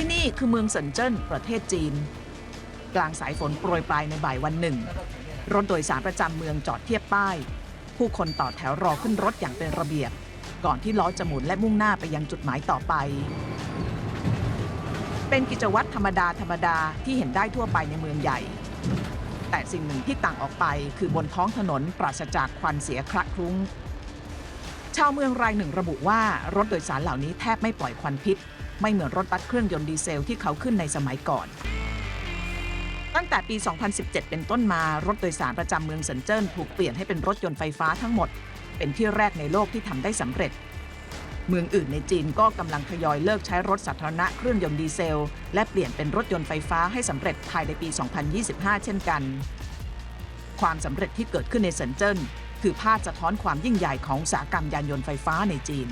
ที่นี่คือเมืองเซินเจิ้นประเทศจีน กลางสายฝนโปรยปลายในบ่ายวันหนึ่ง รถโดยสารประจำเมืองจอดเทียบป้าย ผู้คนต่อแถวรอขึ้นรถอย่างเป็นระเบียบ ก่อนที่ล้อจะหมุนและมุ่งหน้าไปยังจุดหมายต่อไป เป็นกิจวัตรธรรมดาธรรมดาที่เห็นได้ทั่วไปในเมืองใหญ่ แต่สิ่งหนึ่งที่ต่างออกไปคือบนท้องถนนปราศจากควันเสียคละคลุ้งชาวเมืองรายหนึ่งระบุว่ารถโดยสารเหล่านี้แทบไม่ปล่อยควันพิษ ไม่เหมือนรถบัสเครื่องยนต์ดีเซลที่เขาขึ้นในสมัยก่อน ตั้งแต่ปี 2017 เป็นต้นมารถโดยสารประจำเมืองเซินเจิ้นถูกเปลี่ยนให้เป็นรถยนต์ไฟฟ้าทั้งหมด เป็นที่แรกในโลกที่ทำได้สำเร็จ เมืองอื่นในจีนก็กำลังทยอยเลิกใช้รถสาธารณะเครื่องยนต์ดีเซล และเปลี่ยนเป็นรถยนต์ไฟฟ้าให้สำเร็จภายในปี 2025 เช่นกัน ความสำเร็จที่เกิดขึ้นในเซินเจิ้นคือภาพสะท้อนความยิ่งใหญ่ของอุตสาหกรรมยานยนต์ไฟฟ้าในจีน